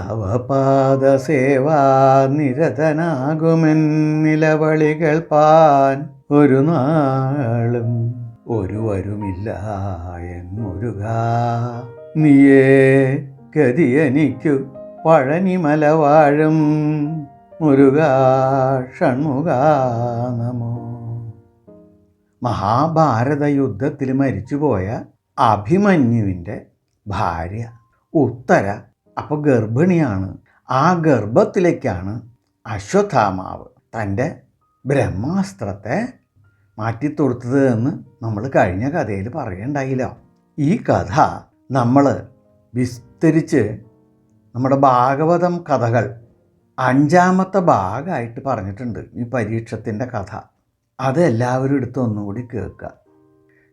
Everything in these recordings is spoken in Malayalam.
തവ പാദസേവാ നിരതനാകുമെൻ നിലവളികൾ പാൻ ഒരു നാളും ഒരുവരുമില്ല എന്നുരുക. നീയേ ഗതി എനിക്കു പഴനിമല വാഴും മുരുക ഷൺമുഖ നമോ. മഹാഭാരത യുദ്ധത്തിൽ മരിച്ചുപോയ അഭിമന്യുവിന്റെ ഭാര്യ ഉത്തര അപ്പോൾ ഗർഭിണിയാണ്. ആ ഗർഭത്തിലേക്കാണ് അശ്വത്ഥാമാവ് തന്റെ ബ്രഹ്മാസ്ത്രത്തെ മാറ്റിത്തൊടുത്തത് എന്ന് നമ്മൾ കഴിഞ്ഞ കഥയിൽ പറയണ്ടായില്ലോ. ഈ കഥ നമ്മൾ വിസ്തരിച്ച് നമ്മുടെ ഭാഗവതം കഥകൾ അഞ്ചാമത്തെ ഭാഗമായിട്ട് പറഞ്ഞിട്ടുണ്ട് ഈ പരീക്ഷത്തിന്റെ കഥ. അതെല്ലാവരും എടുത്ത് ഒന്നുകൂടി കേൾക്കുക.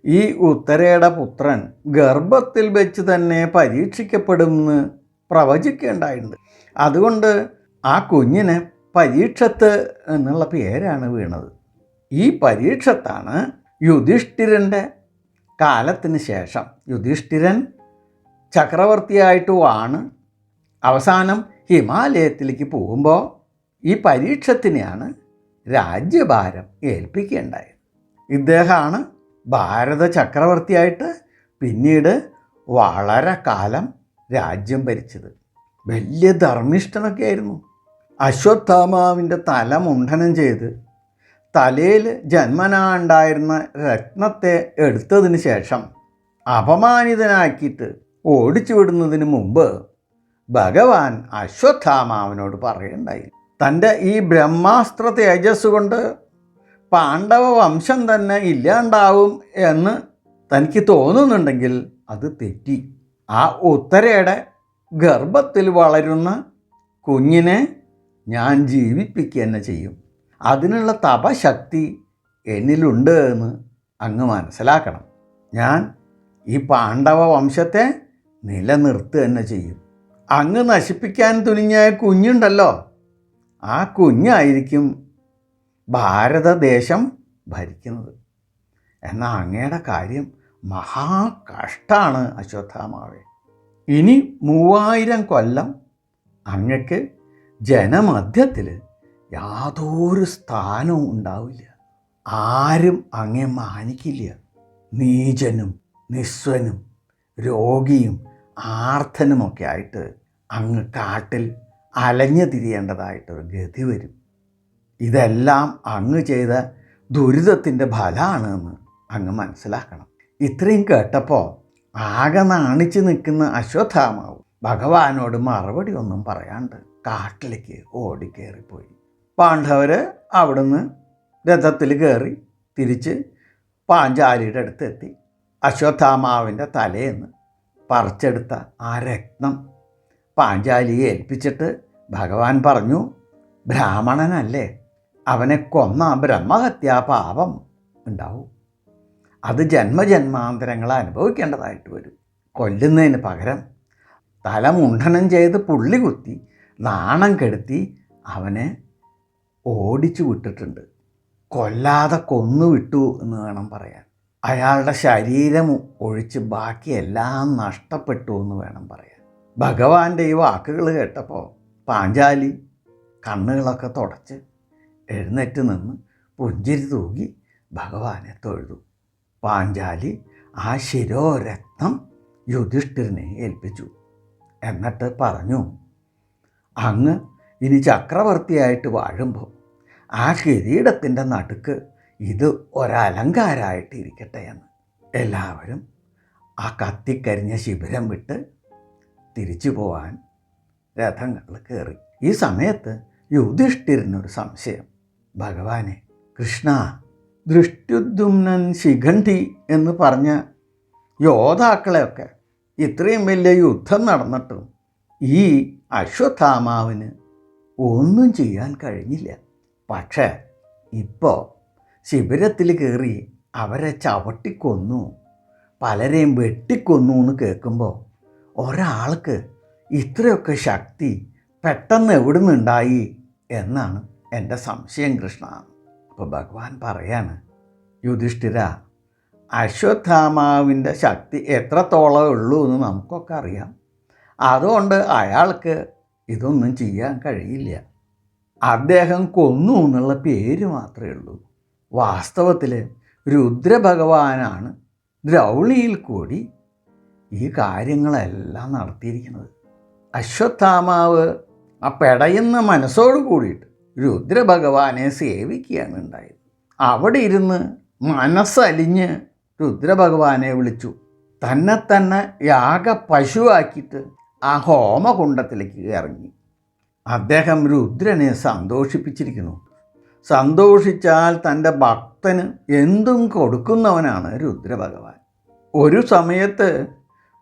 ഈ ഉത്തരയുടെ പുത്രൻ ഗർഭത്തിൽ വെച്ച് തന്നെ പരീക്ഷിക്കപ്പെടുമെന്ന് പ്രവചിക്കേണ്ടായിട്ടുണ്ട്. അതുകൊണ്ട് ആ കുഞ്ഞിന് പരീക്ഷത്ത് എന്നുള്ള പേരാണ് വീണത്. ഈ പരീക്ഷത്താണ് യുധിഷ്ഠിരന്റെ കാലത്തിന് ശേഷം യുധിഷ്ഠിരൻ ചക്രവർത്തിയായിട്ടുമാണ് അവസാനം ഹിമാലയത്തിലേക്ക് പോകുമ്പോൾ ഈ പരീക്ഷത്തിനെയാണ് രാജ്യഭാരം ഏൽപ്പിക്കേണ്ടത് ഇദ്ദേഹമാണ് ഭാരത ചക്രവർത്തിയായിട്ട് പിന്നീട് വളരെ കാലം രാജ്യം ഭരിച്ചത്. വലിയ ധർമ്മിഷ്ഠനൊക്കെ ആയിരുന്നു അശ്വത്ഥാമാവിന്റെ തല മുണ്ഡനം ചെയ്ത് തലയിൽ ജന്മനാ ഉണ്ടായിരുന്ന രത്നത്തെ എടുത്തതിന് ശേഷം അപമാനിതനാക്കിയിട്ട് ഓടിച്ചു വിടുന്നതിന് മുമ്പ് ഭഗവാൻ അശ്വത്ഥാമാവിനോട് പറയുണ്ടായി തന്റെ ഈ ബ്രഹ്മാസ്ത്ര തേജസ് കൊണ്ട് പാണ്ഡവ വംശം തന്നെ ഇല്ലാണ്ടാവും എന്ന് തനിക്ക് തോന്നുന്നുണ്ടെങ്കിൽ അത് തെറ്റി. ആ ഉത്തരയുടെ ഗർഭത്തിൽ വളരുന്ന കുഞ്ഞിനെ ഞാൻ ജീവിപ്പിക്കുക തന്നെ ചെയ്യും. അതിനുള്ള തപശക്തി എന്നിലുണ്ട് എന്ന് അങ്ങ് മനസ്സിലാക്കണം. ഞാൻ ഈ പാണ്ഡവ വംശത്തെ നിലനിർത്തുക തന്നെ ചെയ്യും. അങ്ങ് നശിപ്പിക്കാൻ തുനിഞ്ഞായ കുഞ്ഞുണ്ടല്ലോ. ആ കുഞ്ഞായിരിക്കും ഭാരതദേശം ഭരിക്കുന്നത്. എന്നാൽ അങ്ങയുടെ കാര്യം മഹാകഷ്ടാണ് അശ്വത്ഥാമാവേ. ഇനി മൂവായിരം കൊല്ലം അങ്ങക്ക് ജനമധ്യത്തിൽ യാതൊരു സ്ഥാനവും ഉണ്ടാവില്ല. ആരും അങ്ങെ മാനിക്കില്ല. നീചനും നിസ്വനും രോഗിയും ആർത്തനുമൊക്കെ ആയിട്ട് അങ്ങ് കാട്ടിൽ അലഞ്ഞു തിരിയേണ്ടതായിട്ടൊരു ഗതി വരും. ഇതെല്ലാം അങ്ങ് ചെയ്ത ദുരിതത്തിന്റെ ഫലമാണെന്ന് അങ്ങ് മനസ്സിലാക്കണം. ഇത്രയും കേട്ടപ്പോൾ ആകെ നാണിച്ചു നിൽക്കുന്ന അശ്വത്ഥാമാവ്. ഭഗവാനോട് മറുപടി ഒന്നും പറയാണ്ട് കാട്ടിലേക്ക് ഓടിക്കേറിപ്പോയി. പാണ്ഡവർ അവിടുന്ന് രഥത്തിൽ കയറി തിരിച്ച് പാഞ്ചാലിയുടെ അടുത്തെത്തി. അശ്വത്ഥാമാവിന്റെ തലേന്ന് പറിച്ചെടുത്ത ആ രത്നം പാഞ്ചാലിയെ ഏൽപ്പിച്ചിട്ട് ഭഗവാൻ പറഞ്ഞു ബ്രാഹ്മണനല്ലേ അവനെ കൊന്ന ബ്രഹ്മഹത്യാ പാപം ഉണ്ടാവും. അത് ജന്മജന്മാന്തരങ്ങൾ അനുഭവിക്കേണ്ടതായിട്ട് വരും. കൊല്ലുന്നതിന് പകരം തല മുണ്ഡനം ചെയ്ത് പുള്ളി കുത്തി നാണം കെടുത്തി അവനെ ഓടിച്ചു വിട്ടിട്ടുണ്ട്. കൊല്ലാതെ കൊന്നു വിട്ടു എന്ന് വേണം പറയാൻ. അയാളുടെ ശരീരം ഒഴിച്ച് ബാക്കിയെല്ലാം നഷ്ടപ്പെട്ടു എന്ന് വേണം പറയാൻ. ഭഗവാന്റെ ഈ വാക്കുകൾ കേട്ടപ്പോൾ പാഞ്ചാലി കണ്ണുകളൊക്കെ തുടച്ച് എഴുന്നേറ്റ് നിന്ന് പുഞ്ചിരി തൂകി ഭഗവാനെ തൊഴുതു. പാഞ്ചാലി ആ ശിരോരത്നം യുധിഷ്ഠിരനെ ഏൽപ്പിച്ചു. എന്നിട്ട് പറഞ്ഞു അങ്ങ് ഇനി ചക്രവർത്തിയായിട്ട് വാഴുമ്പോൾ ആ കിരീടത്തിന്റെ നടുക്ക് ഇത് ഒരലങ്കാരമായിട്ട് ഇരിക്കട്ടെ എന്ന് എല്ലാവരും ആ കത്തിക്കരിഞ്ഞ ശിബിരം വിട്ട് തിരിച്ചു പോവാൻ രഥങ്ങൾ കയറി. ഈ സമയത്ത് യുധിഷ്ഠിരനൊരു സംശയം. ഭഗവാനെ കൃഷ്ണ ദൃഷ്ട്യുദ്യുമ്നൻ ശിഖണ്ഠി എന്ന് പറഞ്ഞ യോദ്ധാക്കളെയൊക്കെ ഇത്രയും വലിയ യുദ്ധം നടന്നിട്ടും ഈ അശ്വത്ഥാമാവിന് ഒന്നും ചെയ്യാൻ കഴിഞ്ഞില്ല. പക്ഷേ ഇപ്പോൾ ശിബിരത്തിൽ കയറി അവരെ ചവിട്ടിക്കൊന്നു പലരെയും വെട്ടിക്കൊന്നു എന്ന് കേൾക്കുമ്പോൾ ഒരാൾക്ക് ഇത്രയൊക്കെ ശക്തി പെട്ടെന്ന് എവിടെ നിന്നുണ്ടായി എന്നാണ് എന്റെ സംശയം കൃഷ്ണ. അപ്പോൾ ഭഗവാൻ പറയാണ് യുധിഷ്ഠിര അശ്വത്ഥാമാവിന്റെ ശക്തി എത്രത്തോളം ഉള്ളൂ എന്ന് നമുക്കൊക്കെ അറിയാം. അതുകൊണ്ട് അയാൾക്ക് ഇതൊന്നും ചെയ്യാൻ കഴിയില്ല. അദ്ദേഹം കൊന്നു എന്നുള്ള പേര് മാത്രമേ ഉള്ളൂ. വാസ്തവത്തിൽ രുദ്രഭഗവാനാണ് ദ്രൗളിയിൽ കൂടി ഈ കാര്യങ്ങളെല്ലാം നടത്തിയിരിക്കുന്നത്. അശ്വത്ഥാമാവ് ആ പെടയുന്ന മനസ്സോട് കൂടിയിട്ട് രുദ്രഭഗവാനെ സേവിക്കുകയാണ് ഉണ്ടായത് അവിടെ ഇരുന്ന് മനസ്സലിഞ്ഞ് രുദ്രഭഗവാനെ വിളിച്ചു. തന്നെ തന്നെ യാഗ പശുവാക്കിയിട്ട് ആ ഹോമകുണ്ടത്തിലേക്ക് ഇറങ്ങി. അദ്ദേഹം രുദ്രനെ സന്തോഷിപ്പിച്ചിരിക്കുന്നു. സന്തോഷിച്ചാൽ തന്റെ ഭക്തന് എന്തും കൊടുക്കുന്നവനാണ് രുദ്രഭഗവാൻ. ഒരു സമയത്ത്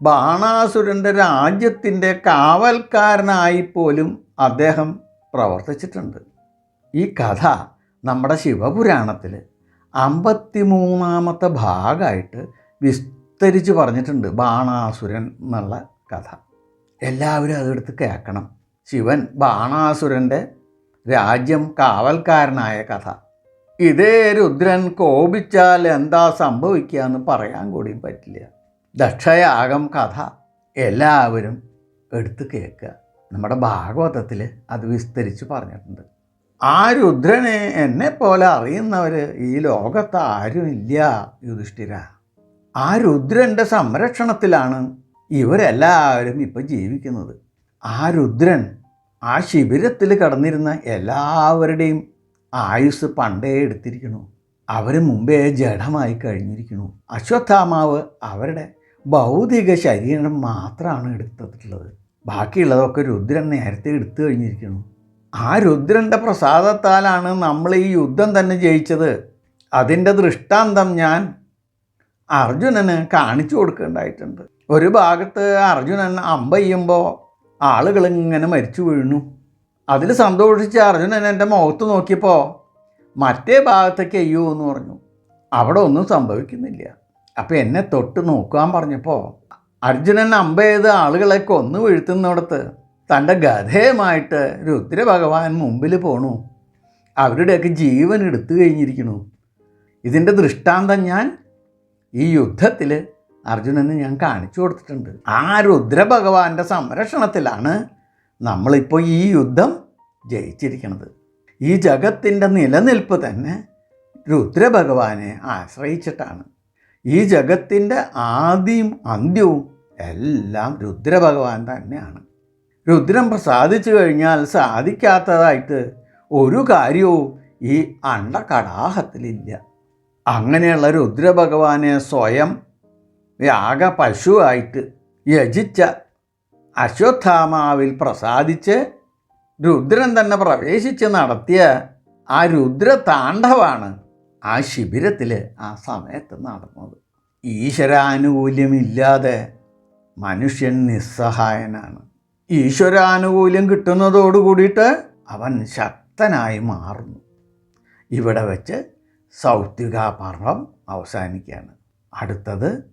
ബാണാസുരന്റെ രാജ്യത്തിന്റെ കാവൽക്കാരനായി പോലും അദ്ദേഹം പ്രവർത്തിച്ചിട്ടുണ്ട്. ഈ കഥ നമ്മുടെ ശിവപുരാണത്തിൽ അമ്പത്തിമൂന്നാമത്തെ ഭാഗമായിട്ട് വിസ്തരിച്ച് പറഞ്ഞിട്ടുണ്ട് ബാണാസുരൻ എന്നുള്ള കഥ. എല്ലാവരും അതെടുത്ത് കേൾക്കണം. ശിവൻ ബാണാസുരന്റെ രാജ്യം കാവൽക്കാരനായ കഥ. ഇതേ രുദ്രൻ കോപിച്ചാൽ എന്താ സംഭവിക്കുക എന്ന് പറയാൻ കൂടിയും പറ്റില്ല. ദക്ഷയാഗം കഥ എല്ലാവരും എടുത്ത് കേൾക്കുക. നമ്മുടെ ഭാഗവതത്തിൽ അത് വിസ്തരിച്ച് പറഞ്ഞിട്ടുണ്ട്. ആ രുദ്രനെ എന്നെ പോലെ അറിയുന്നവർ ഈ ലോകത്ത് ആരുമില്ല യുധിഷ്ഠിര. ആ രുദ്രന്റെ സംരക്ഷണത്തിലാണ് ഇവരെല്ലാവരും ഇപ്പം ജീവിക്കുന്നത്. ആ രുദ്രൻ ആ ശിബിരത്തിൽ കടന്നിരുന്ന എല്ലാവരുടെയും ആയുസ് പണ്ടേ എടുത്തിരിക്കുന്നു. അവർ മുമ്പേ ജഡമായി കഴിഞ്ഞിരിക്കുന്നു. അശ്വത്ഥാമാവ് അവരുടെ ഭൗതിക ശരീരം മാത്രമാണ് എടുത്തിട്ടുള്ളത്. ബാക്കിയുള്ളതൊക്കെ രുദ്രൻ നേരത്തെ എടുത്തു കഴിഞ്ഞിരിക്കുന്നു. ആ രുദ്രന്റെ പ്രസാദത്താലാണ് നമ്മൾ ഈ യുദ്ധം തന്നെ ജയിച്ചത്. അതിന്റെ ദൃഷ്ടാന്തം ഞാൻ അർജുനന് കാണിച്ചു കൊടുക്കേണ്ടായിട്ടുണ്ട് ഒരു ഭാഗത്ത് അർജുനൻ അമ്പ ചെയ്യുമ്പോൾ ആളുകൾ ഇങ്ങനെ മരിച്ചു വീണു. അതിൽ സന്തോഷിച്ച് അർജുനൻ എന്റെ മുഖത്ത് നോക്കിയപ്പോൾ മറ്റേ ഭാഗത്തേക്ക് അയ്യോ എന്ന് പറഞ്ഞു. അവിടെ ഒന്നും സംഭവിക്കുന്നില്ല. അപ്പോൾ എന്നെ തൊട്ട് നോക്കാൻ പറഞ്ഞപ്പോൾ അർജുനൻ അമ്പ ചെയ്ത് ആളുകളെ കൊന്നു വീഴ്ത്തുന്നിടത്ത് തന്റെ ഗഥയുമായിട്ട് രുദ്രഭഗവാൻ മുമ്പിൽ പോണു. അവരുടെയൊക്കെ ജീവൻ എടുത്തു കഴിഞ്ഞിരിക്കുന്നു. ഇതിന്റെ ദൃഷ്ടാന്തം ഞാൻ ഈ യുദ്ധത്തിൽ അർജുനന് ഞാൻ കാണിച്ചു കൊടുത്തിട്ടുണ്ട്. ആ രുദ്രഭഗവാന്റെ സംരക്ഷണത്തിലാണ് നമ്മളിപ്പോൾ ഈ യുദ്ധം ജയിച്ചിരിക്കുന്നത്. ഈ ജഗത്തിന്റെ നിലനിൽപ്പ് തന്നെ രുദ്രഭഗവാനെ ആശ്രയിച്ചിട്ടാണ്. ഈ ജഗത്തിന്റെ ആദ്യവും അന്ത്യവും എല്ലാം രുദ്രഭഗവാൻ തന്നെയാണ്. രുദ്രം പ്രസാദിച്ചു കഴിഞ്ഞാൽ സാധിക്കാത്തതായിട്ട് ഒരു കാര്യവും ഈ അണ്ടകടാഹത്തിലില്ല. അങ്ങനെയുള്ള രുദ്രഭഗവാനെ സ്വയം യാഗ പശുവായിട്ട് യജിച്ച അശ്വത്ഥാമാവിൽ പ്രസാദിച്ച് രുദ്രൻ തന്നെ പ്രവേശിച്ച് നടത്തിയ ആ രുദ്ര താണ്ഡവാണ് ആ ശിബിരത്തിൽ ആ സമയത്ത് നടന്നത്. ഈശ്വരാനുകൂല്യമില്ലാതെ മനുഷ്യൻ നിസ്സഹായനാണ്. ഈശ്വരാനുകൂല്യം കിട്ടുന്നതോടു കൂടിയിട്ട് അവൻ ശക്തനായി മാറുന്നു. ഇവിടെ വെച്ച് സൗത്വിക പർവം അവസാനിക്കുകയാണ്. അടുത്തത്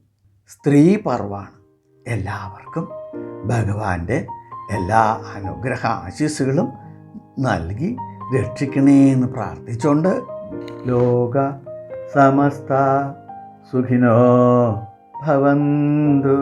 സ്ത്രീ പർവാണ് എല്ലാവർക്കും ഭഗവാന്റെ എല്ലാ അനുഗ്രഹ ആശീസ്സുകളും നൽകി രക്ഷിക്കണേ എന്ന് പ്രാർത്ഥിച്ചുകൊണ്ട് ലോക സമസ്ത സുഖിനോ ഭവന്തു.